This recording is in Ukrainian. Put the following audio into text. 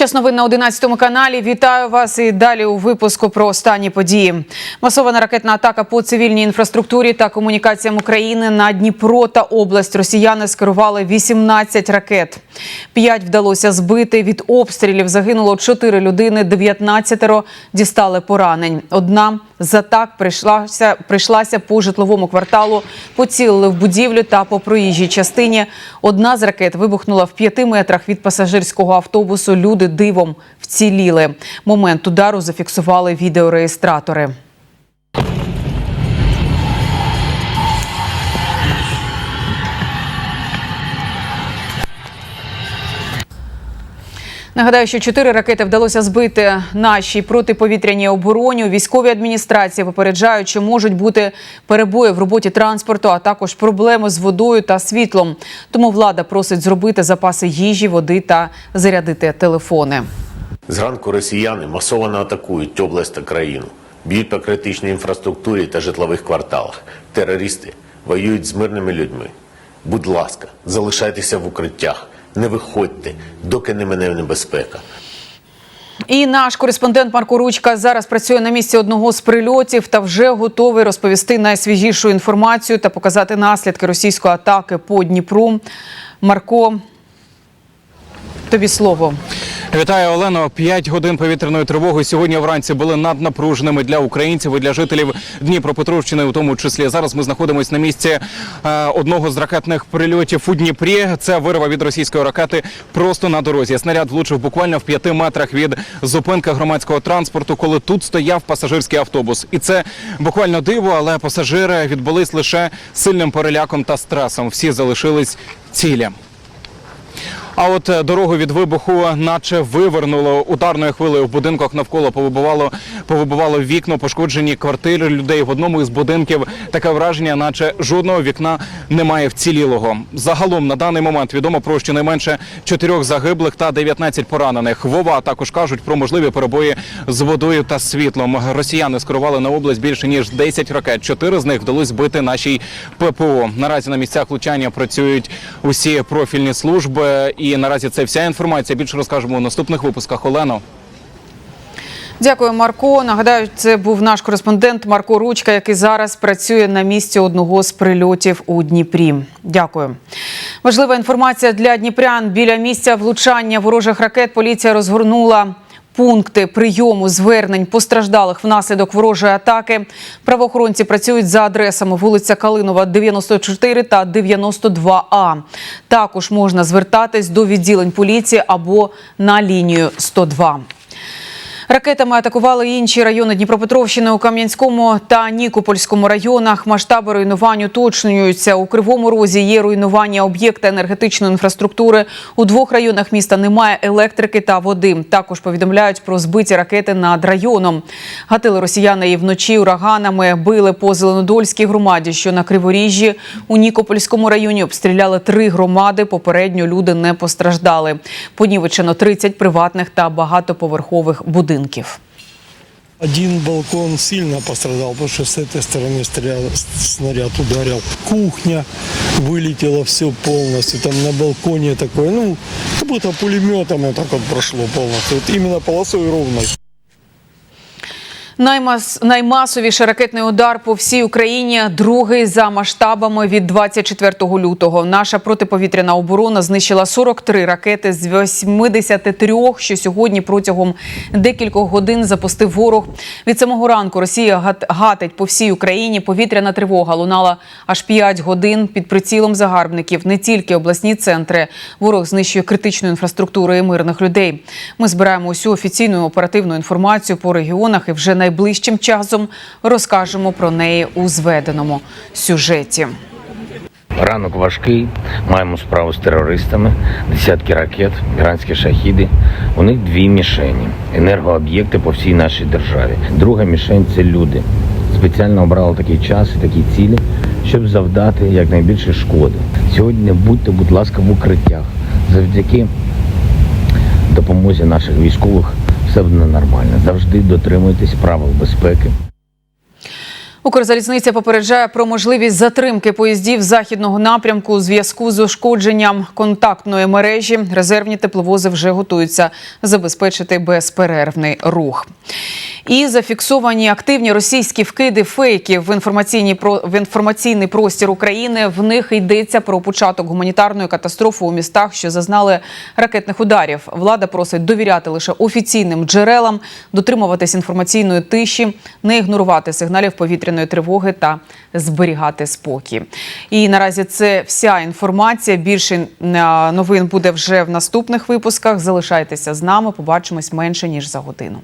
Час новин на 11 каналі. Вітаю вас і далі у випуску про останні події. Масована ракетна атака по цивільній інфраструктурі та комунікаціям України на Дніпро та область. Росіяни скерували 18 ракет. П'ять вдалося збити. Від обстрілів загинуло 4 людини, 19 дістали поранень. Одна з так прийшлася, прийшлася по житловому кварталу, поцілили в будівлю та по проїжджій частині. Одна з ракет вибухнула в п'яти метрах від пасажирського автобусу. Люди дивом вціліли. Момент удару зафіксували відеореєстратори. Нагадаю, що чотири ракети вдалося збити нашій протиповітряній обороні. У військовій адміністрації попереджають, що можуть бути перебої в роботі транспорту, а також проблеми з водою та світлом. Тому влада просить зробити запаси їжі, води та зарядити телефони. Зранку росіяни масово атакують область та країну, б'ють по критичній інфраструктурі та житлових кварталах. Терористи воюють з мирними людьми. Будь ласка, залишайтеся в укриттях, не виходьте, доки не мине небезпека. І наш кореспондент Марко Ручка зараз працює на місці одного з прильотів та вже готовий розповісти найсвіжішу інформацію та показати наслідки російської атаки по Дніпру. Марко, тобі слово. Вітаю, Олено. П'ять годин повітряної тривоги сьогодні вранці були наднапруженими для українців і для жителів Дніпропетровщини. У тому числі зараз ми знаходимося на місці е, одного з ракетних прильотів у Дніпрі. Це вирва від російської ракети просто на дорозі. Снаряд влучив буквально в п'яти метрах від зупинки громадського транспорту, коли тут стояв пасажирський автобус. І це буквально диво, але пасажири відбулись лише сильним переляком та стресом. Всі залишились цілі. А от е, дорогу від вибуху, наче вивернуло ударною хвилею в будинках навколо повибивало, повибивало вікна, пошкоджені квартири людей. В одному із будинків таке враження, наче жодного вікна немає вцілілого. Загалом на даний момент відомо про щонайменше чотирьох загиблих та 19 поранених. Вова також кажуть про можливі перебої з водою та світлом. Росіяни скерували на область більше ніж 10 ракет. Чотири з них вдалося збити нашій ППО. Наразі на місцях влучання працюють усі профільні служби. І наразі це вся інформація. Більше розкажемо у наступних випусках. Олено. Дякую, Марко. Нагадаю, це був наш кореспондент Марко Ручка, який зараз працює на місці одного з прильотів у Дніпрі. Дякую. Важлива інформація для дніпрян. Біля місця влучання ворожих ракет поліція розгорнула. Пункти прийому звернень постраждалих внаслідок ворожої атаки. Правоохоронці працюють за адресами вулиця Калинова, 94 та 92А. Також можна звертатись до відділень поліції або на лінію 102. Ракетами атакували інші райони Дніпропетровщини у Кам'янському та Нікопольському районах. Масштаби руйнувань уточнюються. У Кривому Розі є руйнування об'єкта енергетичної інфраструктури. У двох районах міста немає електрики та води. Також повідомляють про збиті ракети над районом. Гатили росіяни і вночі ураганами били по Зеленодольській громаді, що на Криворіжжі. У Нікопольському районі обстріляли три громади. Попередньо люди не постраждали. Понівечено 30 приватних та багатоповерхових будинків. Один балкон сильно пострадал, потому что с этой стороны снаряд ударил. Кухня вылетела все полностью. Там на балконе такое, ну, как будто пулеметом вот так вот прошло полностью. Вот именно полосой ровной. Наймас наймасовіший ракетний удар по всій Україні, другий за масштабами від 24 лютого. Наша протиповітряна оборона знищила 43 ракети з 83, що сьогодні протягом декількох годин запустив ворог. Від самого ранку Росія гат- гатить по всій Україні. Повітряна тривога лунала аж 5 годин під прицілом загарбників. Не тільки обласні центри. Ворог знищує критичну інфраструктуру і мирних людей. Ми збираємо усю офіційну оперативну інформацію по регіонах і вже найближчим часом розкажемо про неї у зведеному сюжеті. Ранок важкий, маємо справу з терористами, десятки ракет, іранські шахіди. У них дві мішені енергооб'єкти по всій нашій державі. Друга мішень це люди. Спеціально обрали такий час і такі цілі, щоб завдати якнайбільше шкоди. Сьогодні будьте, будь ласка, в укриттях. Завдяки допомозі наших військових все буде нормально. Завжди дотримуйтесь правил безпеки. Укрзалізниця попереджає про можливість затримки поїздів західного напрямку у зв'язку з ушкодженням контактної мережі. Резервні тепловози вже готуються забезпечити безперервний рух. І зафіксовані активні російські вкиди фейків в інформаційній про в інформаційний простір України. В них йдеться про початок гуманітарної катастрофи у містах, що зазнали ракетних ударів. Влада просить довіряти лише офіційним джерелам, дотримуватись інформаційної тиші, не ігнорувати сигналів повітряної тривоги та зберігати спокій. І наразі це вся інформація. Більше е, новин буде вже в наступних випусках. Залишайтеся з нами. Побачимось менше ніж за годину.